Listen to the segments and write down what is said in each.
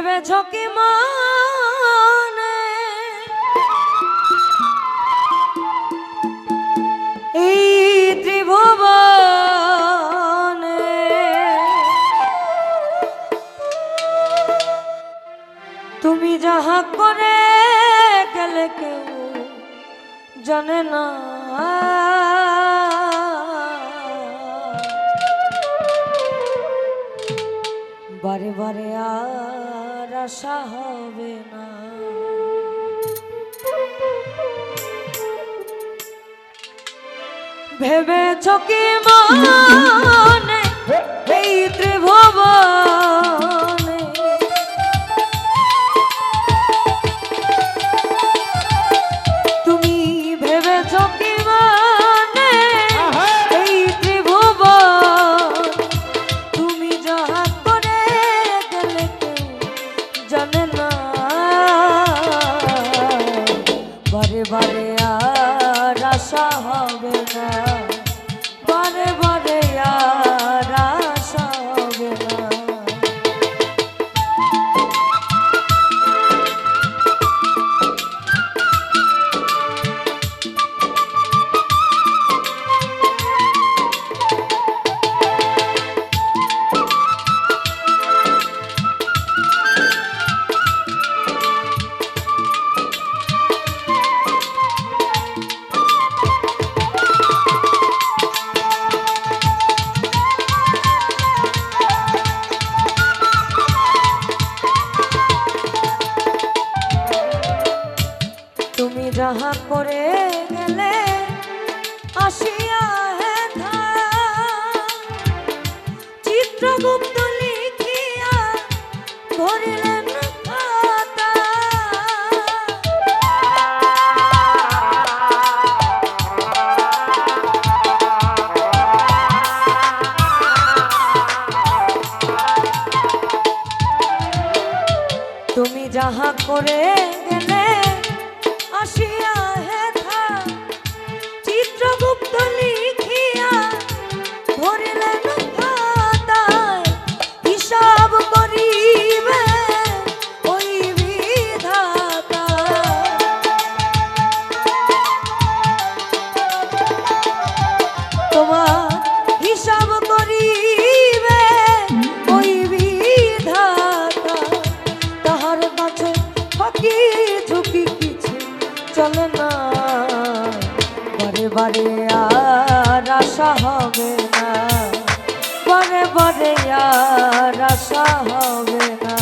ভেবেছ কি মানে? এই ত্রিভুবনে তুমি যাহা করে গেলে কেউ জানে না। বারে বারে আর আশা হবে না। ভেবেছ কি মানে? এই আশা হবে না আসিয়া চিত্রগুপ্ত লিখিয়া তুমি যাহা করে গেলে আসিয়া ফাঁকি ঝুঁকি কিছু চলে না। বারে বারে আর আশা হবে না। বারে বারে আর আশা হবে না।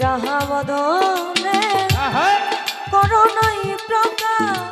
যাহা বদনে করো নাই প্রকাশ